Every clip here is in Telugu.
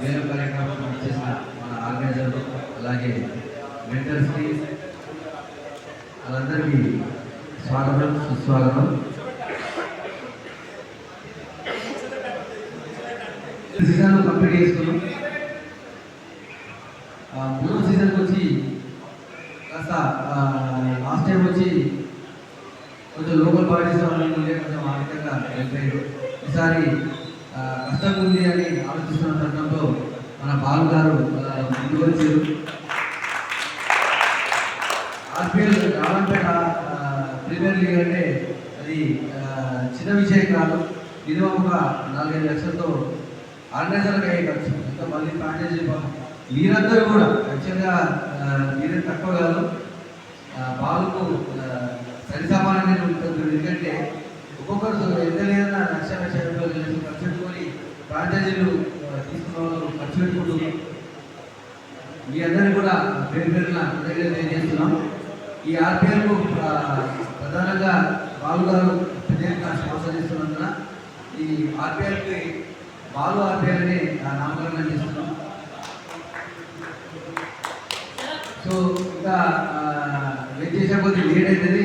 వేరే కార్యక్రమం చేసిన మన ఆర్గనైజర్లు అలాగే మెంటర్స్కి వాళ్ళందరికీ స్వాగతం సుస్వాగతం. సీజన్ కంప్లీట్ చేసుకున్నాం. మూడో సీజన్ వచ్చి కాస్త లాస్ట్ టైం వచ్చి కొంచెం లోకల్ బాడీస్ ఉండే కొంచెం విధంగా వెళ్ళిపోయారు ఈసారి మన గారు ముందుకు వచ్చారు ఆర్పిఎల్ రావణపేట ప్రీమియర్ లీగ్ అంటే అది చిన్న విషయం కాదు. ఇది ఒక నాలుగైదు లక్షలతో ఆర్గనైజర్కి అయ్యే ఖర్చు. ఇంకా మళ్ళీ ఫ్రాంచైజీ మీరందరూ కూడా యాక్చువల్గా మీరే తక్కువ కాదు. ఆ, బాలుకు ఆ, సరి ఉంటుంది. ఎందుకంటే ఒక్కొక్కరు ఎంత లేదన్నా లక్ష లక్ష రూపాయలు ఖర్చు పెట్టుకొని ఫ్రాంచైజీలు ఆ, తీసుకున్న వాళ్ళు ఖర్చు పెట్టుకుంటున్నారు మీ అందరినీ కూడా పేరు పేరున కృతజ్ఞతలు తెలియజేస్తున్నాం. ఈ ఆర్పిఎల్కు ప్రధానంగా బాలు గారు ప్రత్యేకంగా స్పాన్సర్ ఈ ఆర్పిఎల్కి బాలు ఆర్పిఎల్ని నామకరణం చేస్తున్నాం. సో ఇంకా ఆ, వెయిట్ చేసే కొద్ది లేట్ అవుతుంది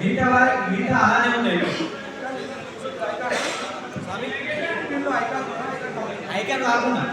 మిగతా వారి మిగతా అలానే ఉన్నాయి ఐకాన్ కాకుండా